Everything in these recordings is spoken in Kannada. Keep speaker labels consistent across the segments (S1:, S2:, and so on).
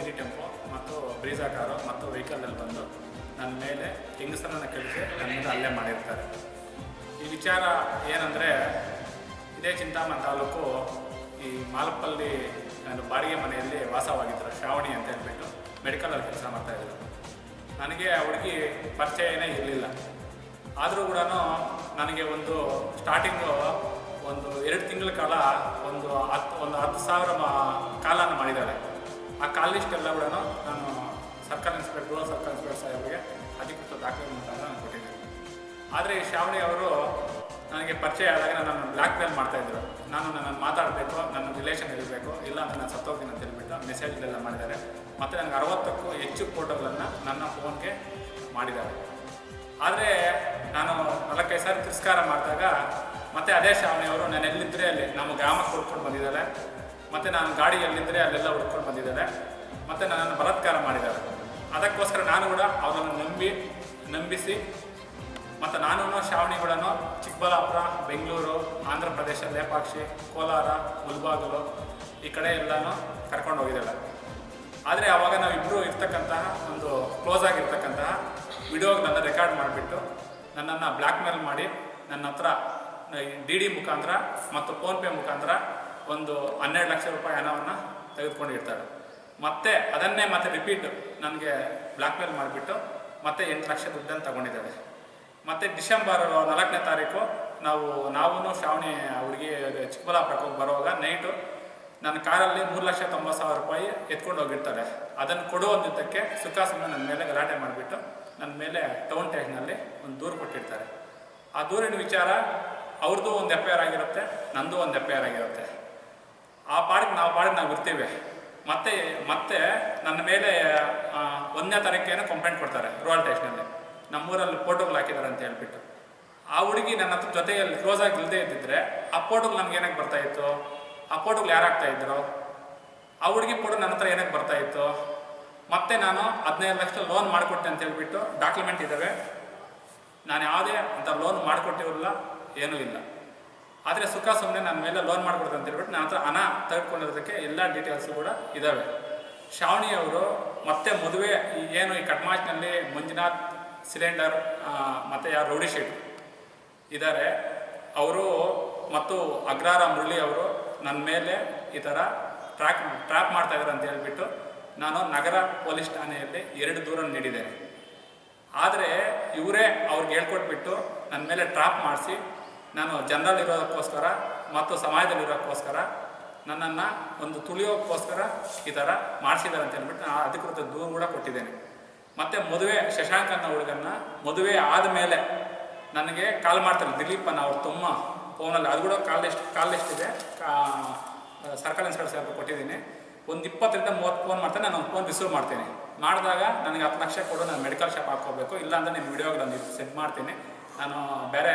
S1: ಮಿನಿ ಟೆಂಪೋ ಮತ್ತು ಬ್ರೀಜಾ ಕಾರು ಮತ್ತು ವೆಹಿಕಲಲ್ಲಿ ಬಂದು ನನ್ನ ಮೇಲೆ ಹೆಂಗಸರನ್ನು ಕಳಿಸಿ ನನ್ನ ಹಲ್ಲೆ ಮಾಡಿರ್ತಾರೆ. ಈ ವಿಚಾರ ಏನಂದರೆ ಇದೇ ಚಿಂತಾಮಣಿ ತಾಲೂಕು ಈ ಮಾಲಪ್ಪಲ್ಲಿ ನಾನು ಬಾಡಿಗೆ ಮನೆಯಲ್ಲಿ ವಾಸವಾಗಿದ್ದರು ಶ್ರಾವಣಿ ಅಂತ ಹೇಳ್ಬಿಟ್ಟು ಮೆಡಿಕಲಲ್ಲಿ ಕೆಲಸ ಮಾಡ್ತಾಯಿದ್ರು ನನಗೆ ಹುಡುಗಿ ಪರಿಚಯನೇ ಇರಲಿಲ್ಲ. ಆದರೂ ಕೂಡ ನನಗೆ ಒಂದು ಸ್ಟಾರ್ಟಿಂಗು ಒಂದು ಎರಡು ತಿಂಗಳ ಕಾಲ ಒಂದು ಹತ್ತು ಒಂದು ಹತ್ತು ಸಾವಿರ ಮ- ಕಾಲನ ಮಾಡಿದ್ದಾಳೆ ಆ ಕಾಲ್ ಲಿಸ್ಟ್ ಎಲ್ಲ ಕೂಡ ನಾನು ಸರ್ಕಲ್ ಇನ್ಸ್ಪೆಕ್ಟರ್ ಸರ್ಕಲ್ ಇನ್ಸ್ಪೆಕ್ಟರ್ ಸಾಹೇಬ್ರಿಗೆ ಅಧಿಕೃತ ದಾಖಲೆ ಮುಖಾಂತರ ನಾನು ಕೊಟ್ಟಿದ್ದೆ ಆದರೆ ಈ ಶ್ರಾವಣಿ ಅವರು ನನಗೆ ಪರಿಚಯ ಆದಾಗ ನನ್ನ ಬ್ಲ್ಯಾಕ್ ಮೇಲ್ ಮಾಡ್ತಾಯಿದ್ರು ನಾನು ನನ್ನ ಮಾತಾಡಬೇಕು, ನನ್ನ ರಿಲೇಷನ್ ಇರಬೇಕು, ಇಲ್ಲ ನನ್ನ ನಾನು ಸತ್ತೋಗ್ತೀನಿ ಅಂತ ಮೆಸೇಜ್ಗಳೆಲ್ಲ ಮಾಡಿದ್ದಾರೆ. ಮತ್ತು ನನಗೆ ಅರವತ್ತಕ್ಕೂ ಹೆಚ್ಚು ಫೋಟೋಗಳನ್ನು ನನ್ನ ಫೋನ್ಗೆ ಮಾಡಿದ್ದಾರೆ. ಆದರೆ ನಾನು ನಾಲ್ಕೈದು ಸಾರಿ ತಿರಸ್ಕಾರ ಮಾಡಿದಾಗ ಮತ್ತೆ ಅದೇ ಶ್ರಾವಣಿ ಅವರು, ನಾನು ಎಲ್ಲಿದ್ದರೆ ಅಲ್ಲಿ? ನಮ್ಮ ಗ್ರಾಮಕ್ಕೆ ಕೊಡ್ಕೊಂಡು ಬಂದಿದ್ದಾರೆ ಮತ್ತು ನಾನು ಗಾಡಿ ಎಲ್ಲಿದ್ದರೆ ಅಲ್ಲೆಲ್ಲ ಹುಡ್ಕೊಂಡು ಬಂದಿದ್ದಾರೆ ಮತ್ತು ನನ್ನನ್ನು ಬಲತ್ಕಾರ ಮಾಡಿದ್ದಾರೆ. ಅದಕ್ಕೋಸ್ಕರ ನಾನು ಕೂಡ ಅವರನ್ನು ನಂಬಿ, ನಂಬಿಸಿ, ಮತ್ತು ನಾನು ಶ್ರಾವಣಿಗಳನ್ನು ಚಿಕ್ಕಬಳ್ಳಾಪುರ, ಬೆಂಗಳೂರು ಆಂಧ್ರ ಪ್ರದೇಶ ಲೇಪಾಕ್ಷಿ, ಕೋಲಾರ, ಮುಲ್ಬಾಗಲು ಈ ಕಡೆ ಎಲ್ಲನೂ ಕರ್ಕೊಂಡು ಹೋಗಿದ್ದಾಳೆ ಆದರೆ ಆವಾಗ ನಾವಿಬ್ಬರು ಇರ್ತಕ್ಕಂತಹ ಒಂದು ಕ್ಲೋಸ್ ಆಗಿರ್ತಕ್ಕಂತಹ ವಿಡಿಯೋಗಳನ್ನ ರೆಕಾರ್ಡ್ ಮಾಡಿಬಿಟ್ಟು ನನ್ನನ್ನು ಬ್ಲ್ಯಾಕ್ ಮೇಲ್ ಮಾಡಿ ನನ್ನ ಹತ್ರ ಡಿ ಡಿ ಮುಖಾಂತರ ಮತ್ತು ಫೋನ್ಪೇ ಮುಖಾಂತರ ಒಂದು ಹನ್ನೆರಡು ಲಕ್ಷ ರೂಪಾಯಿ ಹಣವನ್ನು ತೆಗೆದುಕೊಂಡಿರ್ತಾಳೆ. ಮತ್ತೆ ಅದನ್ನೇ ಮತ್ತೆ ರಿಪೀಟ್ ನನಗೆ ಬ್ಲ್ಯಾಕ್ ಮೇಲ್ ಮಾಡಿಬಿಟ್ಟು ಮತ್ತೆ ಎಂಟು ಲಕ್ಷ ದುಡ್ಡನ್ನು ತಗೊಂಡಿದ್ದಾಳೆ. ಮತ್ತು ಡಿಸೆಂಬರ್ ನಾಲ್ಕನೇ ತಾರೀಕು ನಾವು ನಾವು ಶ್ರಾವಣಿ ಹುಡುಗಿ ಚಿಕ್ಕಬಳ್ಳಾಪುರಕ್ಕೆ ಹೋಗಿ ಬರುವಾಗ ನೈಟು ನನ್ನ ಕಾರಲ್ಲಿ ಮೂರು ಲಕ್ಷ ತೊಂಬತ್ತು ಸಾವಿರ ರೂಪಾಯಿ ಎತ್ಕೊಂಡು ಹೋಗಿರ್ತಾರೆ. ಅದನ್ನು ಕೊಡುವಂತಕ್ಕೆ ಸುಖಾಸನ ನನ್ನ ಮೇಲೆ ಗಲಾಟೆ ಮಾಡಿಬಿಟ್ಟು ನನ್ನ ಮೇಲೆ ಟೌನ್ ಸ್ಟೇಷನಲ್ಲಿ ಒಂದು ದೂರು ಕೊಟ್ಟಿರ್ತಾರೆ. ಆ ದೂರಿನ ವಿಚಾರ ಅವ್ರದ್ದು ಒಂದು ಎಫ್ ಐ ಆರ್ ಆಗಿರುತ್ತೆ, ನಂದು ಒಂದು ಎಫ್ ಐ ಆರ್ ಆಗಿರುತ್ತೆ. ಆ ಪಾಡಿಗೆ ನಾವು ಪಾಡಿಗೆ ನಾವು ಇರ್ತೀವಿ ಮತ್ತೆ ಮತ್ತೆ ನನ್ನ ಮೇಲೆ ಒಂದನೇ ತಾರೀಕೇನೋ ಕಂಪ್ಲೇಂಟ್ ಕೊಡ್ತಾರೆ ರೂರಲ್ ಟೇಷನಲ್ಲಿ ನಮ್ಮೂರಲ್ಲಿ ಫೋಟೋಗಳು ಹಾಕಿದ್ದಾರೆ ಅಂತ ಹೇಳ್ಬಿಟ್ಟು. ಆ ಹುಡುಗಿ ನನ್ನ ಹತ್ರ ಜೊತೆಯಲ್ಲಿ ಕ್ಲೋಸ್ ಆಗಿ ಇಲ್ಲದೆ ಇದ್ದಿದ್ರೆ, ಆ ಫೋಟೋಗಳು ನಮ್ಗೆ ಏನಕ್ಕೆ ಬರ್ತಾ ಇತ್ತು? ಆ ಫೋಟೋಗಳು ಯಾರು ಇದ್ರು? ಆ ಹುಡುಗಿ ಫೋಟೋ ನನ್ನ ಹತ್ರ ಏನಕ್ಕೆ ಬರ್ತಾ ಇತ್ತು? ಮತ್ತೆ ನಾನು ಹದಿನೈದು ಲಕ್ಷ ಲೋನ್ ಮಾಡಿಕೊಟ್ಟೆ ಅಂತ ಹೇಳ್ಬಿಟ್ಟು ಡಾಕ್ಯುಮೆಂಟ್ ಇದ್ದಾವೆ. ನಾನು ಯಾವುದೇ ಅಂತ ಲೋನ್ ಮಾಡಿಕೊಟ್ಟಿರಲಿಲ್ಲ ಏನೂ ಇಲ್ಲ. ಆದರೆ ಸುಖ ಸುಮ್ಮನೆ ನನ್ನ ಮೇಲೆ ಲೋನ್ ಮಾಡಿಕೊಡ್ದು ಅಂತ ಹೇಳ್ಬಿಟ್ಟು ನಾನು ಹತ್ರ ಹಣ ತೆಗೆದುಕೊಂಡಿರೋದಕ್ಕೆ ಎಲ್ಲ ಡೀಟೇಲ್ಸು ಕೂಡ ಇದ್ದಾವೆ ಶ್ರಾವಣಿ ಅವರು ಮತ್ತೆ ಮದುವೆ ಏನು ಈ ಕಟ್ಮಾಚ್ನಲ್ಲಿ ಮಂಜುನಾಥ್, ಸಿಲಿಂಡರ್ ಮತ್ತು ಯಾರು ರೌಡಿ ಶೇಟ್ ಇದ್ದಾರೆ ಅವರು ಮತ್ತು ಅಗ್ರಾರ ಮುರಳಿ ಅವರು ನನ್ನ ಮೇಲೆ ಈ ಥರ ಟ್ರ್ಯಾಕ್ ಟ್ರ್ಯಾಪ್ ಮಾಡ್ತಾ ಇದ್ದಾರೆ ಅಂತ ಹೇಳ್ಬಿಟ್ಟು ನಾನು ನಗರ ಪೊಲೀಸ್ ಠಾಣೆಯಲ್ಲಿ ಎರಡು ದೂರ ನೀಡಿದ್ದೇನೆ. ಆದರೆ ಇವರೇ ಅವ್ರಿಗೆ ಹೇಳ್ಕೊಟ್ಬಿಟ್ಟು ನನ್ನ ಮೇಲೆ ಟ್ರಾಪ್ ಮಾಡಿಸಿ ನಾನು ಜನರಲ್ಲಿರೋದಕ್ಕೋಸ್ಕರ ಮತ್ತು ಸಮಾಜದಲ್ಲಿರೋಕ್ಕೋಸ್ಕರ ನನ್ನನ್ನು ಒಂದು ತುಳಿಯೋಕ್ಕೋಸ್ಕರ ಈ ಥರ ಮಾಡಿಸಿದ್ದಾರೆ ಅಂತ ಹೇಳ್ಬಿಟ್ಟು ನಾನು ಅಧಿಕೃತ ದೂರು ಕೂಡ ಕೊಟ್ಟಿದ್ದೇನೆ. ಮತ್ತು ಮದುವೆ ಶಶಾಂಕ್ ಅನ್ನೋ ಹುಡುಗನ್ನ ಮದುವೆ ಆದಮೇಲೆ ನನಗೆ ಕಾಲ್ ಮಾಡ್ತಾರೆ, ದಿಲೀಪ್ ಅನ್ನ ಅವ್ರ ತಮ್ಮ ಫೋನಲ್ಲಿ ಅದು ಕೂಡ ಕಾಲ್ ಎಷ್ಟು ಕಾಲ್ ಎಷ್ಟಿದೆ ಸರ್ಕಲ್ ಇನ್ಸ್ಪೆಕ್ಟರ್ ಸಾಹೇಬ್ ಕೊಟ್ಟಿದ್ದೀನಿ. ಒಂದು ಇಪ್ಪತ್ತರಿಂದ ಮೂವತ್ತು ಫೋನ್ ಮಾಡ್ತಾರೆ. ನಾನು ಫೋನ್ ರಿಸೀವ್ ಮಾಡ್ತೀನಿ. ಮಾಡಿದಾಗ ನನಗೆ ಹತ್ತು ಲಕ್ಷ ಕೊಡು, ನಾನು ಮೆಡಿಕಲ್ ಶಾಪ್ ಹಾಕ್ಕೋಬೇಕು. ಇಲ್ಲಾಂದರೆ ನಿಮ್ಮ ವಿಡಿಯೋಗಳನ್ನು ಸೆಂಡ್ ಮಾಡ್ತೀನಿ. ನಾನು ಬೇರೆ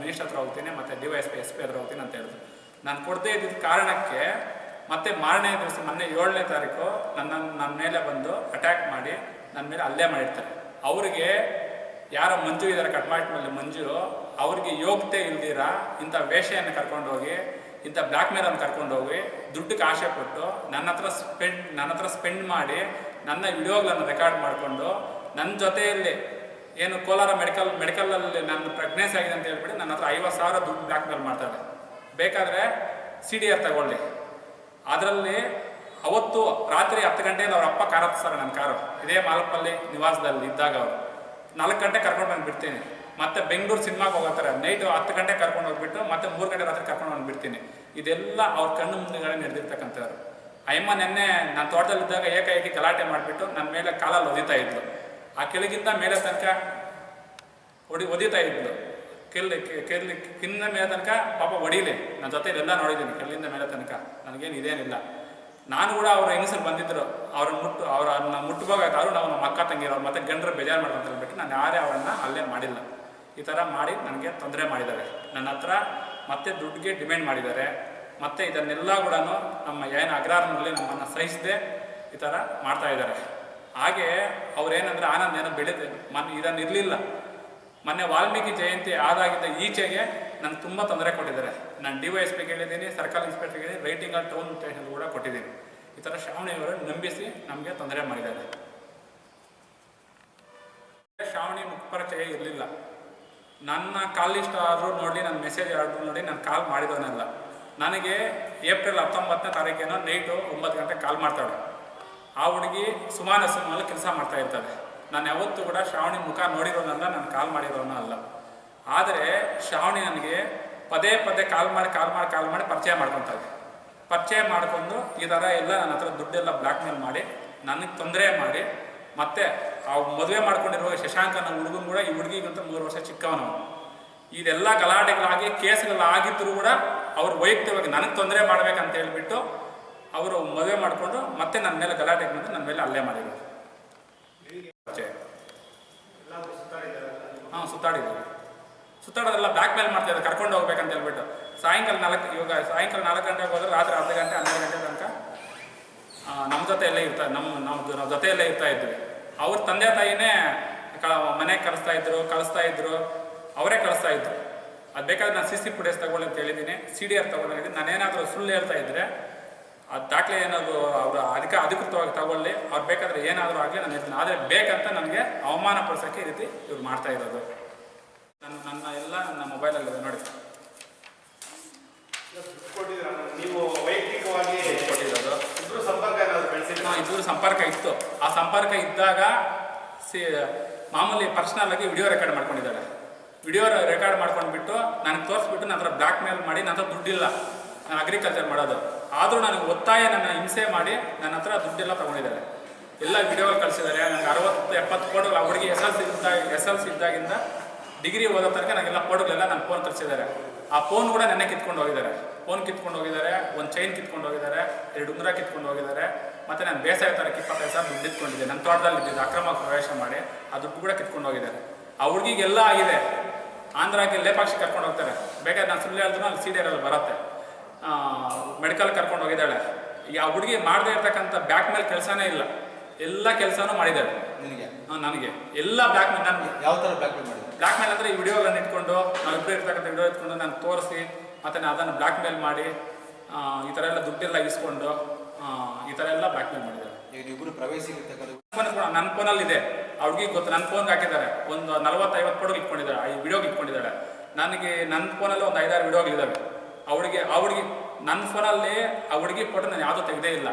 S1: ಮಿನಿಸ್ಟರ್ ಹತ್ರ ಹೋಗ್ತೀನಿ, ಮತ್ತು D Y S P S P ಹತ್ರ ಹೋಗ್ತೀನಿ ಅಂತ ಹೇಳಿದ್ರು. ನಾನು ಕೊಡದೇ ಇದ್ದಿದ್ದ ಕಾರಣಕ್ಕೆ ಮತ್ತೆ ಮಾರನೇ ದಿವಸ, ಮೊನ್ನೆ ಏಳನೇ ತಾರೀಕು ನನ್ನ ನನ್ನ ಮೇಲೆ ಬಂದು ಅಟ್ಯಾಕ್ ಮಾಡಿ ನನ್ನ ಮೇಲೆ ಅಲ್ಲೇ ಮಾಡಿರ್ತಾರೆ. ಅವರಿಗೆ ಯಾರೋ ಮಂಜು ಇದ್ದಾರೆ ಮೇಲೆ ಮಂಜು, ಅವ್ರಿಗೆ ಯೋಗ್ಯತೆ ಇಲ್ದಿರ, ಇಂಥ ವೇಷೆಯನ್ನು ಕರ್ಕೊಂಡು ಹೋಗಿ, ಇಂಥ ಬ್ಲ್ಯಾಕ್ ಮೇಲನ್ನು ಕರ್ಕೊಂಡು ಹೋಗಿ ದುಡ್ಡಿಗೆ ಆಸೆ ಕೊಟ್ಟು ನನ್ನ ಹತ್ರ ಸ್ಪೆಂಡ್ ನನ್ನ ಹತ್ರ ಸ್ಪೆಂಡ್ ಮಾಡಿ ನನ್ನ ವಿಡಿಯೋಗಳನ್ನು ರೆಕಾರ್ಡ್ ಮಾಡಿಕೊಂಡು ನನ್ನ ಜೊತೆಯಲ್ಲಿ ಏನು ಕೋಲಾರ ಮೆಡಿಕಲ್ ಮೆಡಿಕಲಲ್ಲಿ ನನ್ನ ಪ್ರೆಗ್ನೆನ್ಸಿ ಆಗಿದೆ ಅಂತ ಹೇಳ್ಬಿಟ್ಟು ನನ್ನ ಹತ್ರ ಐವತ್ತು ಸಾವಿರ ದುಡ್ಡು ಬ್ಲ್ಯಾಕ್ ಮೇಲ್ ಮಾಡ್ತಾರೆ ಬೇಕಾದರೆ ಸಿ ಡಿ ಆರ್ ತಗೊಳ್ಳಿ. ಅದರಲ್ಲಿ ಅವತ್ತು ರಾತ್ರಿ ಹತ್ತು ಗಂಟೆಯಲ್ಲಿ ಅವ್ರ ಅಪ್ಪ ಕಾರ್ ಹತ್ತಿಸ್ತಾರೆ ನನ್ನ ಕಾರು. ಇದೇ ಮಾಲಪ್ಪಲ್ಲಿ ನಿವಾಸದಲ್ಲಿ ಇದ್ದಾಗ ಅವರು. ನಾಲ್ಕು ಗಂಟೆ ಕರ್ಕೊಂಡು ಬಂದು ಬಿಡ್ತೀನಿ. ಮತ್ತೆ ಬೆಂಗಳೂರು ಸಿನಿಮಾಗೆ ಹೋಗ್ತಾರೆ ನೈಟ್ ಹತ್ತು ಗಂಟೆ ಕರ್ಕೊಂಡು ಹೋಗ್ಬಿಟ್ಟು ಮತ್ತೆ ಮೂರು ಗಂಟೆ ರಾತ್ರಿ ಕರ್ಕೊಂಡು ಬಂದು ಬಿಡ್ತೀನಿ. ಇದೆಲ್ಲ ಅವ್ರ ಕಣ್ಣು ಮುಂದೆಗಡೆ ನಡೆದಿರ್ತಕ್ಕಂಥವ್ರು ಅಯ್ಯಮ್ಮ, ನೆನ್ನೆ ನಾನು ತೋಟದಲ್ಲಿದ್ದಾಗ ಏಕಾಏಕಿ ಗಲಾಟೆ ಮಾಡಿಬಿಟ್ಟು ನನ್ನ ಮೇಲೆ ಕಾಲಲ್ಲಿ ಒದಿತಾ ಇದ್ಲು. ಆ ಕೆಳಗಿಂದ ಮೇಲೆ ತನಕ ಒಡಿ, ಒದಿತಾ ಇದ್ಲು. ಕೆಲ್ಲಿ ಕೆಲ್ಲಿ, ಕಿನ್ನ ಮೇಲೆ ತನಕ ಪಾಪ ಹೊಡಿಲಿ ನನ್ನ ಜೊತೆ ಎಲ್ಲ ನೋಡಿದ್ದೀನಿ ಕೆಲ್ಲಿಂದ ಮೇಲೆ ತನಕ. ನನಗೇನು ಇದೇನಿಲ್ಲ. ನಾನು ಕೂಡ ಅವರು ಹೆಂಗಸರು ಬಂದಿದ್ದರು ಅವ್ರನ್ನ ಮುಟ್ಟು, ಅವ್ರನ್ನ ಮುಟ್ಟಬೇಕಾದ್ರು ನಾವು ನಮ್ಮ ಅಕ್ಕ ತಂಗಿರೋ ಮತ್ತೆ ಗಂಡರು ಬೇಜಾರು ಮಾಡ್ತಾರೆ ಹೇಳ್ಬಿಟ್ಟು ನಾನು ಯಾರೇ ಅವರನ್ನ ಅಲ್ಲೇ ಮಾಡಿಲ್ಲ. ಈ ಥರ ಮಾಡಿ ನನಗೆ ತೊಂದರೆ ಮಾಡಿದ್ದಾರೆ. ನನ್ನ ಹತ್ರ ಮತ್ತೆ ದುಡ್ಡಿಗೆ ಡಿಮ್ಯಾಂಡ್ ಮಾಡಿದ್ದಾರೆ. ಮತ್ತು ಇದನ್ನೆಲ್ಲ ಕೂಡ ನಮ್ಮ ಏನು ಅಗ್ರಾರನಲ್ಲಿ ನಮ್ಮನ್ನು ಸಹಿಸದೆ ಈ ಥರ ಮಾಡ್ತಾ ಇದ್ದಾರೆ. ಹಾಗೆ ಅವ್ರೇನಂದ್ರೆ ಆನಂದ್ ಏನೋ ಬೆಳೆದೆ, ಮನ್ ಇದನ್ನು ಇರಲಿಲ್ಲ ಮೊನ್ನೆ ವಾಲ್ಮೀಕಿ ಜಯಂತಿ ಆದಾಗಿದ್ದ ಈಚೆಗೆ ನಂಗೆ ತುಂಬ ತೊಂದರೆ ಕೊಟ್ಟಿದ್ದಾರೆ. ನಾನು ಡಿ ವೈ ಎಸ್ ಪಿಗೆ ಹೇಳಿದ್ದೀನಿ, ಸರ್ಕಲ್ ಇನ್ಸ್ಪೆಕ್ಟರ್ಗೆ ರೈಟಿಂಗ್ ಆಲ್ ಟೌನ್ ಸ್ಟೇಷನ್ ಕೂಡ ಕೊಟ್ಟಿದ್ದೀನಿ. ಈ ಥರ ಶ್ರಾವಣಿಯವರು ನಂಬಿಸಿ ನಮಗೆ ತೊಂದರೆ ಮಾಡಿದ್ದಾರೆ. ಶ್ರಾವಣಿ ಮುಖಪರಿಚಯ ಇರಲಿಲ್ಲ. ನನ್ನ ಕಾಲ್ ಲಿಸ್ಟ್ ಆದರೂ ನೋಡಿ ನನ್ನ ಮೆಸೇಜ್ ಆದರೂ ನೋಡಿ ನಾನು ಕಾಲ್ ಮಾಡಿದವನಲ್ಲ. ನನಗೆ ಏಪ್ರಿಲ್ ಹತ್ತೊಂಬತ್ತನೇ ತಾರೀಕೇನೋ ನೈಟು ಒಂಬತ್ತು ಗಂಟೆಗೆ ಕಾಲ್ ಮಾಡ್ತಾಳೆ. ಆ ಹುಡುಗಿ ಸುಮಾನ ಕೆಲಸ ಮಾಡ್ತಾ ಇರ್ತಾಳೆ. ನಾನು ಯಾವತ್ತೂ ಕೂಡ ಶ್ರಾವಣಿ ಮುಖ ನೋಡಿರೋನಲ್ಲ ನಾನು ಕಾಲ್ ಮಾಡಿರೋನ ಅಲ್ಲ. ಆದರೆ ಶ್ರಾವಣಿ ನನಗೆ ಪದೇ ಪದೇ ಕಾಲ್ ಮಾಡಿ ಕಾಲ್ ಮಾಡಿ ಕಾಲ್ ಮಾಡಿ ಪರಿಚಯ ಮಾಡ್ಕೊತಾಳೆ. ಪರಿಚಯ ಮಾಡಿಕೊಂಡು ಈ ಥರ ಎಲ್ಲ ನನ್ನ ಹತ್ರ ದುಡ್ಡೆಲ್ಲ ಬ್ಲ್ಯಾಕ್ ಮೇಲ್ ಮಾಡಿ, ನನಗೆ ತೊಂದರೆ ಮಾಡಿ, ಮತ್ತೆ ಆ ಮದುವೆ ಮಾಡ್ಕೊಂಡಿರುವ ಶಶಾಂಕ್ ಅನ್ನೋ ಹುಡುಗನ ಕೂಡ ಈ ಹುಡುಗಿಗಿಂತ ಮೂರು ವರ್ಷ ಚಿಕ್ಕವನು. ಇದೆಲ್ಲ ಗಲಾಟೆಗಳಾಗಿ ಕೇಸ್ಗಳಾಗಿದ್ದರೂ ಕೂಡ ಅವ್ರು ವೈಯಕ್ತಿಕವಾಗಿ ನನಗೆ ತೊಂದರೆ ಮಾಡ್ಬೇಕಂತ ಹೇಳ್ಬಿಟ್ಟು ಅವರು ಮದುವೆ ಮಾಡಿಕೊಂಡು ಮತ್ತೆ ನನ್ನ ಮೇಲೆ ಗಲಾಟೆ ಬಂದು ನನ್ನ ಮೇಲೆ ಹಲ್ಲೆ ಮಾಡಿದ್ರು. ಹಾಂ ಸುತ್ತಾಡಿದ್ದಾರೆ ಸುತ್ತಾಡೋದೆಲ್ಲ ಬ್ಯಾಕ್ ಮೇಲೆ ಮಾಡ್ತಾ ಇದ್ದಾರೆ ಕರ್ಕೊಂಡು ಹೋಗ್ಬೇಕಂತ ಹೇಳ್ಬಿಟ್ಟು. ಸಾಯಂಕಾಲ ನಾಲ್ಕು, ಇವಾಗ ಸಾಯಂಕಾಲ ನಾಲ್ಕು ಗಂಟೆಗೆ ಹೋದ್ರೆ ರಾತ್ರಿ ಅರ್ಧ ಗಂಟೆ, ಹನ್ನೆರಡು ಗಂಟೆ ತನಕ ನಮ್ಮ ಜೊತೆ ಎಲ್ಲ ಇರ್ತಾ ನಮ್ಮ ನಾವು ನಾವು ಜೊತೆಯಲ್ಲೇ ಇರ್ತಾ ಇದ್ವಿ. ಅವ್ರ ತಂದೆ ತಾಯಿನೇ ಕ, ಮನೆಗೆ ಕಳಿಸ್ತಾ ಇದ್ರು ಕಳಿಸ್ತಾ ಇದ್ರು. ಅವರೇ ಕಳಿಸ್ತಾ ಇದ್ರು. ಅದು ಬೇಕಾದ್ರೆ ನಾನು ಸಿ ಸಿ ಫುಟೇಜ್ ತಗೊಳ್ಳಿ ಅಂತ ಹೇಳಿದ್ದೀನಿ. ಸಿ ಡಿ ಆರ್ ತಗೊಂಡಿದ್ದೀನಿ ನಾನೇನಾದರೂ ಸುಳ್ಳು ಹೇಳ್ತಾ ಇದ್ರೆ ಅದು ದಾಖಲೆ ಏನಾದರೂ ಅವರು ಅಧಿಕ ಅಧಿಕೃತವಾಗಿ ತಗೊಳ್ಳಿ. ಅವ್ರು ಬೇಕಾದ್ರೆ ಏನಾದರೂ ಆಗಲಿ ನಾನು ಹೇಳ್ತೀನಿ ಆದರೆ ಬೇಕಂತ ನನಗೆ ಅವಮಾನ ಪಡಿಸೋಕ್ಕೆ ಈ ರೀತಿ ಇವ್ರು ಮಾಡ್ತಾ ಇರೋದು. ನನ್ನ ನನ್ನ ಎಲ್ಲ ನನ್ನ ಮೊಬೈಲಲ್ಲಿದೆ ನೋಡಿ?
S2: ನೀವು ವೈಯಕ್ತಿಕವಾಗಿ
S1: ಕೊಟ್ಟಿರೋದು.
S2: ಇಬ್ಬರು ಸಂಪರ್ಕ
S1: ಇಬ್ಬರು ಸಂಪರ್ಕ ಇತ್ತು. ಆ ಸಂಪರ್ಕ ಇದ್ದಾಗ ಸಿ ಮಾಮೂಲಿ ಪರ್ಸ್ನಲ್ ಆಗಿ ವಿಡಿಯೋ ರೆಕಾರ್ಡ್ ಮಾಡ್ಕೊಂಡಿದ್ದಾಳೆ. ವಿಡಿಯೋ ರೆಕಾರ್ಡ್ ಮಾಡ್ಕೊಂಡ್ಬಿಟ್ಟು ನನಗೆ ತೋರಿಸ್ಬಿಟ್ಟು ನನ್ನ ಹತ್ರ ಬ್ಲ್ಯಾಕ್ ಮೇಲ್ ಮಾಡಿ ನನ್ನ ಹತ್ರ ದುಡ್ಡಿಲ್ಲ. ನಾನು ಅಗ್ರಿಕಲ್ಚರ್ ಮಾಡೋದು. ಆದರೂ ನನಗೆ ಒತ್ತಾಯ ನನ್ನ ಹಿಂಸೆ ಮಾಡಿ ನನ್ನ ಹತ್ರ ದುಡ್ಡೆಲ್ಲ ತಗೊಂಡಿದ್ದಾರೆ. ಎಲ್ಲ ವಿಡಿಯೋಗಳು ಕಳಿಸಿದ್ದಾರೆ. ನನಗೆ ಅರವತ್ತು, ಎಪ್ಪತ್ತು ಫೋಟೋಗಳು ಆ ಹುಡುಗಿ ಎಸ್ ಎಲ್ ಸಿ ಇದ್ದಾಗ ಎಸ್ ಎಲ್ ಸಿ ಇದ್ದಾಗಿಂದ ಡಿಗ್ರಿ ಓದೋ ತನಕ ನನಗೆಲ್ಲ ಫೋಟೋಗಳೆಲ್ಲ ನನ್ನ ಫೋನ್ ತರಿಸಿದ್ದಾರೆ. ಆ ಫೋನ್ ಕೂಡ ನೆನ್ನೆ ಕಿತ್ಕೊಂಡು ಹೋಗಿದ್ದಾರೆ. ಫೋನ್ ಕಿತ್ಕೊಂಡು ಹೋಗಿದ್ದಾರೆ, ಒಂದು ಚೈನ್ ಕಿತ್ಕೊಂಡು ಹೋಗಿದ್ದಾರೆ, ಎರಡು ಉಂಗುರ ಕಿತ್ಕೊಂಡು ಹೋಗಿದ್ದಾರೆ, ಮತ್ತೆ ನಾನು ಬೇಸಾಯ ತರಕ್ಕೆ ಇಪ್ಪತ್ತೈದು ಸಾವಿರ ದುಡ್ಡು ಇಟ್ಕೊಂಡಿದ್ದೆ. ನನ್ನ ತೋಟದಲ್ಲಿ ಇದ್ದಿದ್ದು ಅಕ್ರಮ ಪ್ರವೇಶ ಮಾಡಿ ಆ ದುಡ್ಡು ಕೂಡ ಕಿತ್ಕೊಂಡು ಹೋಗಿದ್ದಾರೆ. ಆ ಹುಡುಗಿಗೆಲ್ಲ ಆಗಿದೆ. ಆಂಧ್ರಕ್ಕೆ ಲೇಪಾಕ್ಷಿ ಕರ್ಕೊಂಡು ಹೋಗ್ತಾರೆ. ಬೇಕಾದ್ರೆ ನಾನು ಸುಳ್ಳು ಹೇಳಿದ್ರು ಅಲ್ಲಿ ಸೀಡಿಯರಲ್ಲಿ ಬರುತ್ತೆ. ಮೆಡಿಕಲ್ ಕರ್ಕೊಂಡು ಹೋಗಿದ್ದಾಳೆ. ಯಾವ ಆ ಹುಡುಗಿ ಮಾಡದೇ ಇರ್ತಕ್ಕಂಥ ಬ್ಯಾಕ್ ಮೇಲೆ ಕೆಲಸನೇ ಇಲ್ಲ. ಎಲ್ಲ ಕೆಲಸನೂ ಮಾಡಿದ್ದಾಳೆ.
S3: ನಿನಗೆ?
S1: ನನಗೆ. ಎಲ್ಲ ಬ್ಯಾಕ್ ಮೇಲೆ ನನಗೆ
S3: ಯಾವ ಥರ ಬ್ಲಾಕ್ ಮೇಲ್ ಮಾಡಿದ್ರು
S1: ಬ್ಲ್ಯಾಕ್ ಮೇಲ್ ಅಂದರೆ ಈ ವಿಡಿಯೋಗಳನ್ನ ಇಟ್ಕೊಂಡು ನಾವಿಬ್ಬರು ಇರ್ತಕ್ಕಂಥ ವಿಡಿಯೋ ಇಟ್ಕೊಂಡು ನಾನು ತೋರಿಸಿ ಮತ್ತು ನಾನು ಅದನ್ನು ಬ್ಲ್ಯಾಕ್ ಮೇಲ್ ಮಾಡಿ ಈ ಥರ ಎಲ್ಲ ದುಡ್ಡೆಲ್ಲ ಇಸ್ಕೊಂಡು ಈ ಥರ ಎಲ್ಲ ಬ್ಲಾಕ್ ಮೇಲ್ ಮಾಡಿದ್ದಾರೆ
S3: ಇಬ್ಬರು
S1: ಕೂಡ ನನ್ನ ಫೋನಲ್ಲಿ ಇದೆ. ಅವ್ರಿಗೆ ಗೊತ್ತು ನನ್ನ ಫೋನ್ಗೆ ಹಾಕಿದ್ದಾರೆ. ಒಂದು ನಲ್ವತ್ತೈವತ್ತು ಫೋಟೋಗೆ ಇಟ್ಕೊಂಡಿದ್ದಾರೆ ಈ ವಿಡಿಯೋಗೆ ಇಟ್ಕೊಂಡಿದ್ದಾಳೆ. ನನಗೆ ನನ್ನ ಫೋನಲ್ಲಿ ಒಂದು ಐದಾರು ವಿಡಿಯೋಗಳಿದ್ದಾವೆ ಅವಳಿಗೆ ಹುಡುಗಿ ನನ್ನ ಫೋನಲ್ಲಿ ಆ ಹುಡುಗಿ ಫೋಟೋ ನಾನು ಯಾವುದೂ ತೆಗೆದೇ ಇಲ್ಲ.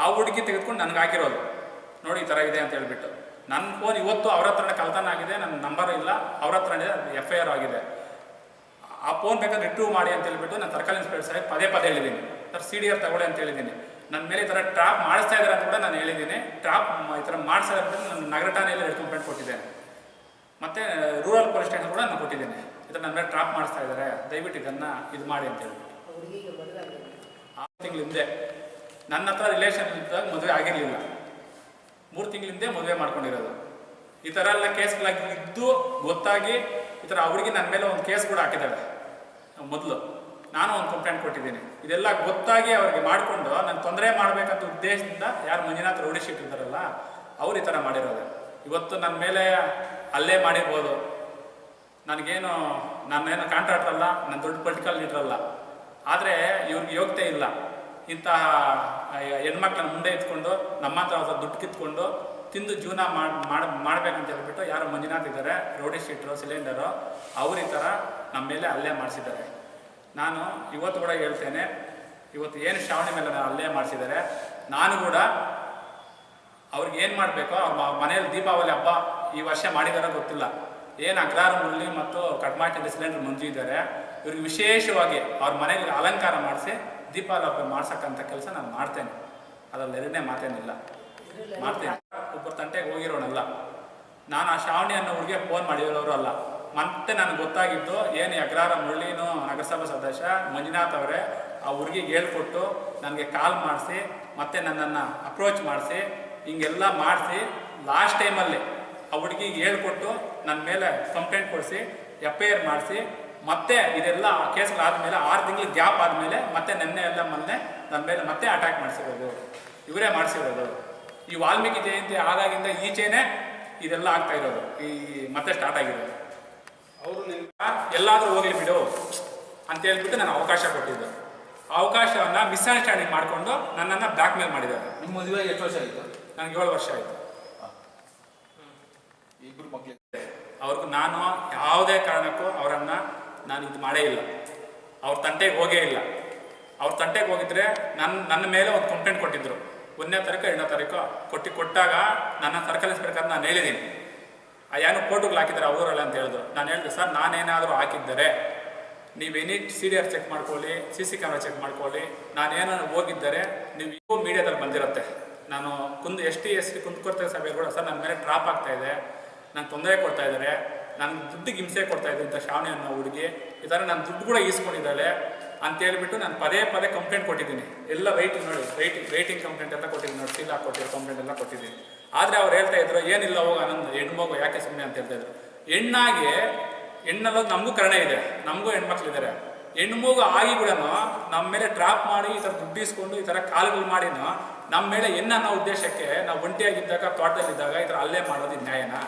S1: ಆ ಹುಡುಗಿ ತೆಗೆದುಕೊಂಡು ನನಗೆ ಹಾಕಿರೋದು. ನೋಡಿ ಈ ಥರ ಇದೆ ಅಂತ ಹೇಳಿಬಿಟ್ಟು. ನನ್ನ ಫೋನ್ ಇವತ್ತು ಅವ್ರ ಹತ್ರನೇ ಕಳ್ತನ ಆಗಿದೆ ನನ್ನ ನಂಬರ್ ಇಲ್ಲ, ಅವ್ರ ಹತ್ರನೇ ಎಫ್ ಐ ಆರ್ ಆಗಿದೆ. ಆ ಫೋನ್ ಬೇಕಾದ್ರೆ ರಿಟ್ರೂವ್ ಮಾಡಿ ಅಂತ ಹೇಳಿಬಿಟ್ಟು ನಾನು ಸರ್ಕಲ್ ಇನ್ಸ್ಪೆಕ್ಟರ್ ಸಾಹೇಬ್ ಪದೇ ಪದೇ ಹೇಳಿದ್ದೀನಿ. ಸರ್ ಸಿ ಡಿ ಆರ್ ತಗೊಳ್ಳಿ ಅಂತ ಹೇಳಿದ್ದೀನಿ. ನನ್ನ ಮೇಲೆ ಈ ಥರ ಟ್ರಾಪ್ ಮಾಡಿಸ್ತಾ ಇದ್ದಾರೆ ಅಂತ ಕೂಡ ನಾನು ಹೇಳಿದ್ದೀನಿ. ಟ್ರಾಪ್ ಈ ಥರ ಮಾಡಿಸ್ತಾ ಇದ್ದಾರೆ ಅಂತ ನಾನು ನಗರ ಠಾಣೆಯಲ್ಲಿ ಕಂಪ್ಲೇಂಟ್ ಕೊಟ್ಟಿದ್ದೇನೆ ಮತ್ತು ರೂರಲ್ ಪೊಲೀಸ್ ಸ್ಟೇಷನ್ ಕೂಡ ನಾನು ಕೊಟ್ಟಿದ್ದೀನಿ. ಇದನ್ನು ನನ್ನ ಮೇಲೆ ಟ್ರಾಪ್ ಮಾಡಿಸ್ತಾ ಇದ್ದಾರೆ ದಯವಿಟ್ಟು ಇದನ್ನು ಇದು ಮಾಡಿ ಅಂತ ಹೇಳ್ಬಿಟ್ಟು. ಆರು ತಿಂಗಳ ಹಿಂದೆ ನನ್ನ ಹತ್ರ ರಿಲೇಷನ್ ಇದ್ದಾಗ ಮದುವೆ ಆಗಿರಲಿಲ್ಲ. ಮೂರು ತಿಂಗಳ ಹಿಂದೆ ಮದುವೆ ಮಾಡ್ಕೊಂಡಿರೋದು. ಈ ಥರ ಎಲ್ಲ ಕೇಸ್ಗಳಾಗಿದ್ದು ಗೊತ್ತಾಗಿ ಈ ಥರ ಅವ್ರಿಗೆ ನನ್ನ ಮೇಲೆ ಒಂದು ಕೇಸ್ ಕೂಡ ಹಾಕಿದ್ದಾಳೆ. ಮೊದಲು ನಾನು ಒಂದು ಕಂಪ್ಲೇಂಟ್ ಕೊಟ್ಟಿದ್ದೀನಿ. ಇದೆಲ್ಲ ಗೊತ್ತಾಗಿ ಅವ್ರಿಗೆ ಮಾಡಿಕೊಂಡು ನಾನು ತೊಂದರೆ ಮಾಡಬೇಕಂತ ಉದ್ದೇಶದಿಂದ ಯಾರು ಮಂಜುನಾಥ್ ರೌಡಿ ಶೀಟ್ ಅವ್ರು ಈ ಥರ ಮಾಡಿರೋದು. ಇವತ್ತು ನನ್ನ ಮೇಲೆ ಅಲ್ಲೇ ಮಾಡಿರ್ಬೋದು. ನನಗೇನು, ನನ್ನೇನು ಕಾಂಟ್ರಾಕ್ಟರ್ ಅಲ್ಲ ನನ್ನ ದೊಡ್ಡ ಪೊಲಿಟಿಕಲ್ ಅಲ್ಲ ಆದರೆ ಇವ್ರಿಗೆ ಯೋಗ್ಯತೆ ಇಲ್ಲ. ಇಂತಹ ಹೆಣ್ಮಕ್ಳನ್ನ ಮುಂದೆ ಇಟ್ಕೊಂಡು ನಮ್ಮ ಹತ್ರ ದುಡ್ಡು ಕಿತ್ಕೊಂಡು, ತಿಂದು ಜೀವನ ಮಾಡಿ ಮಾಡಬೇಕಂತ ಹೇಳ್ಬಿಟ್ಟು ಯಾರು ಮಂಜುನಾಥ್ ಇದ್ದಾರೆ ರೋಡಿ ಶೀಟ್ರು ಸಿಲಿಂಡರು ಅವ್ರ ಈ ಥರ ನಮ್ಮ ಮೇಲೆ ಅಲ್ಲೇ ಮಾಡಿಸಿದ್ದಾರೆ. ನಾನು ಇವತ್ತು ಕೂಡ ಹೇಳ್ತೇನೆ, ಇವತ್ತು ಏನು ಶ್ರಾವಣಿ ಮೇಲೆ ಅಲ್ಲೇ ಮಾಡಿಸಿದ್ದಾರೆ, ನಾನು ಕೂಡ ಅವ್ರಿಗೆ ಏನು ಮಾಡಬೇಕೋ ಮನೆಯಲ್ಲಿ ದೀಪಾವಳಿ ಹಬ್ಬ ಈ ವರ್ಷ ಮಾಡಿದಾರೋ ಗೊತ್ತಿಲ್ಲ. ಏನು ಅಗ್ರಾರ ಮುರಳಿ ಮತ್ತು ಕಡ್ಮಾಟದ ಸಿಲಿಂಡರ್ ಮಂಜು ಇದ್ದಾರೆ ಇವ್ರಿಗೆ ವಿಶೇಷವಾಗಿ ಅವ್ರ ಮನೆಯಲ್ಲಿ ಅಲಂಕಾರ ಮಾಡಿಸಿ ಹಬ್ಬ ಮಾಡ್ಸಕ್ಕಂಥ ಕೆಲಸ ನಾನು ಮಾಡ್ತೇನೆ. ಅದರಲ್ಲಿ ಎರಡನೇ ಮಾತೇನಿಲ್ಲ. ಮಾಡ್ತೇನೆ. ಒಬ್ಬರು ತಂಟೆಗೆ ಹೋಗಿರೋಣಲ್ಲ ನಾನು ಆ ಶ್ರಾವಣಿ ಅನ್ನೋ ಫೋನ್ ಮಾಡಿರೋರು ಅಲ್ಲ. ಮತ್ತೆ ನನಗೆ ಗೊತ್ತಾಗಿದ್ದು ಏನು ಅಗ್ರಾರ ಮುರಳಿನೂ ನಗರಸಭಾ ಸದಸ್ಯ ಮಂಜುನಾಥ್ ಅವರೇ ಆ ಹುಡುಗಿಗೆ ಹೇಳ್ಕೊಟ್ಟು ನನಗೆ ಕಾಲ್ ಮಾಡಿಸಿ, ಮತ್ತೆ ನನ್ನನ್ನು ಅಪ್ರೋಚ್ ಮಾಡಿಸಿ, ಹಿಂಗೆಲ್ಲ ಮಾಡಿಸಿ ಲಾಸ್ಟ್ ಟೈಮಲ್ಲಿ ಆ ಹುಡುಗಿಗೆ ಹೇಳ್ಕೊಟ್ಟು ನನ್ನ ಮೇಲೆ ಕಂಪ್ಲೇಂಟ್ ಕೊಡಿಸಿ ಎಫ್ ಐ ಆರ್ ಮಾಡಿಸಿ ಮತ್ತೆ ಇದೆಲ್ಲ ಕೇಸ್ಗಳಾದಮೇಲೆ ಆರು ತಿಂಗಳು ಗ್ಯಾಪ್ ಆದಮೇಲೆ ಮತ್ತೆ ನೆನ್ನೆ ಎಲ್ಲ ಮೊನ್ನೆ ನನ್ನ ಮೇಲೆ ಮತ್ತೆ ಅಟ್ಯಾಕ್ ಮಾಡಿಸಿರೋದು. ಇವರೇ ಮಾಡಿಸಿರೋದು. ಈ ವಾಲ್ಮೀಕಿ ಜಯಂತಿ ಆದಾಗಿಂದ ಈಚೆನೇ ಇದೆಲ್ಲ ಆಗ್ತಾ ಇರೋದು. ಈ ಮತ್ತೆ ಸ್ಟಾರ್ಟ್ ಆಗಿರೋದು.
S2: ಅವರು ನಿಮ್ಮ
S1: ಎಲ್ಲಾದರೂ ಹೋಗಲಿ ಬಿಡು ಅಂತ ಹೇಳ್ಬಿಟ್ಟು ನಾನು ಅವಕಾಶ ಕೊಟ್ಟಿದ್ದು. ಆ ಅವಕಾಶವನ್ನ ಮಿಸ್ಅಂಡರ್ಸ್ಟ್ಯಾಂಡಿಂಗ್ ಮಾಡಿಕೊಂಡು ನನ್ನನ್ನು ಬ್ಲ್ಯಾಕ್ ಮೇಲ್ ಮಾಡಿದ್ದಾರೆ.
S3: ನಿಮ್ಮ ಮದುವೆ ಎಷ್ಟು ವರ್ಷ ಆಯಿತು?
S1: ನನಗೆ ಏಳು ವರ್ಷ ಆಯಿತು.
S3: ಇಬ್ಬರು ಮಕ್ಳಿಗೆ
S1: ಅವ್ರಿಗೂ ನಾನು ಯಾವುದೇ ಕಾರಣಕ್ಕೂ ಅವರನ್ನು ನಾನು ಇದು ಮಾಡೇ ಇಲ್ಲ. ಅವ್ರ ತಂಟೆಗೆ ಹೋಗೇ ಇಲ್ಲ. ಅವ್ರ ತಂಟೆಗೆ ಹೋಗಿದ್ರೆ ನನ್ನ ನನ್ನ ಮೇಲೆ ಒಂದು ಕಂಪ್ಲೇಂಟ್ ಕೊಟ್ಟಿದ್ರು. ಒಂದನೇ ತಾರೀಕು, ಎರಡನೇ ತಾರೀಕು ಕೊಟ್ಟು, ಕೊಟ್ಟಾಗ ನನ್ನ ಸರ್ಕಲ್ ಇನ್ಸ್ಪೆಕ್ಟರ್ ನಾನು ಹೇಳಿದ್ದೀನಿ. ಏನು ಕೋರ್ಟಿಗೆ ಹಾಕಿದ್ದಾರೆ ಅವರಲ್ಲ ಅಂತ ಹೇಳಿದ್ರು. ನಾನು ಹೇಳಿದೆ, ಸರ್, ನಾನೇನಾದರೂ ಹಾಕಿದ್ದರೆ ನೀವು any C D R check ಮಾಡ್ಕೊಳ್ಳಿ ಸಿ ಸಿ ಕ್ಯಾಮ್ರಾ ಚೆಕ್ ಮಾಡ್ಕೊಳ್ಳಿ. ನಾನೇನಾದ್ರು ಹೋಗಿದ್ದರೆ ನೀವು ಇವು ಮೀಡಿಯಾದಲ್ಲಿ ಬಂದಿರುತ್ತೆ. ನಾನು ಕುಂದು ಎಸ್ ಟಿ ಎಸ್ ಟಿ ಕುಂದುಕೊರ್ತೆ ಸಭೆ ಕೂಡ ಸರ್, ನನ್ನ ಮೇಲೆ ಟ್ರಾಪ್ ಆಗ್ತಾ ಇದೆ. ನಾನು ತೊಂದರೆ ಕೊಡ್ತಾ ಇದ್ದಾರೆ ನನಗೆ ದುಡ್ಡಿಗೆ ಹಿಂಸೆ ಕೊಡ್ತಾ ಇದೆ ಅಂತ ಶ್ರಾವಣಿ ಅನ್ನೋ ಹುಡುಗಿ, ಈ ಥರ ನಾನು ದುಡ್ಡು ಕೂಡ ಈಸ್ಕೊಂಡಿದ್ದಾಳೆ ಅಂತ ಹೇಳಿಬಿಟ್ಟು ನಾನು ಪದೇ ಪದೇ ಕಂಪ್ಲೇಂಟ್ ಕೊಟ್ಟಿದ್ದೀನಿ. ಎಲ್ಲ ರೈಟಿಂಗ್ ನೋಡಿ ರೈಟಿಂಗ್ ರೈಟಿಂಗ್ ಕಂಪ್ಲೇಂಟ್ ಎಲ್ಲ ಕೊಟ್ಟಿದ್ದೀನಿ ನೋಡಿ ಸೀಲ್ ಕೊಟ್ಟಿರೋ ಕಂಪ್ಲೇಂಟ್ ಎಲ್ಲ ಕೊಟ್ಟಿದ್ದೀನಿ. ಆದರೆ ಅವ್ರು ಹೇಳ್ತಾ ಇದ್ರು, ಏನಿಲ್ಲ ಹೋಗ ನಂದು ಹೆಣ್ಮಗು ಯಾಕೆ ಸುಮ್ಮನೆ ಅಂತ ಹೇಳ್ತಾ ಇದ್ರು. ಹೆಣ್ಣಾಗಿ ಹೆಣ್ಣಲ್ಲೋದು ನಮಗೂ ಕರುಣೆ ಇದೆ, ನಮಗೂ ಹೆಣ್ಮಕ್ಳಿದ್ದಾರೆ ಹೆಣ್ಮಗು ಆಗಿ ಕೂಡ ನಮ್ಮ ಮೇಲೆ ಟ್ರಾಪ್ ಮಾಡಿ, ಈ ಥರ ದುಡ್ಡು ಇಸ್ಕೊಂಡು ಈ ಥರ ಕಾಲುಗಳು ಮಾಡಿನೋ ನಮ್ಮ ಮೇಲೆ ಹೆಣ್ಣನ್ನೋ ಉದ್ದೇಶಕ್ಕೆ ನಾವು ಒಂಟಿಯಾಗಿದ್ದಾಗ ತೋಟದಲ್ಲಿದ್ದಾಗ ಈ ಥರ ಅಲ್ಲೇ ಮಾಡೋದು ನ್ಯಾಯನಾ?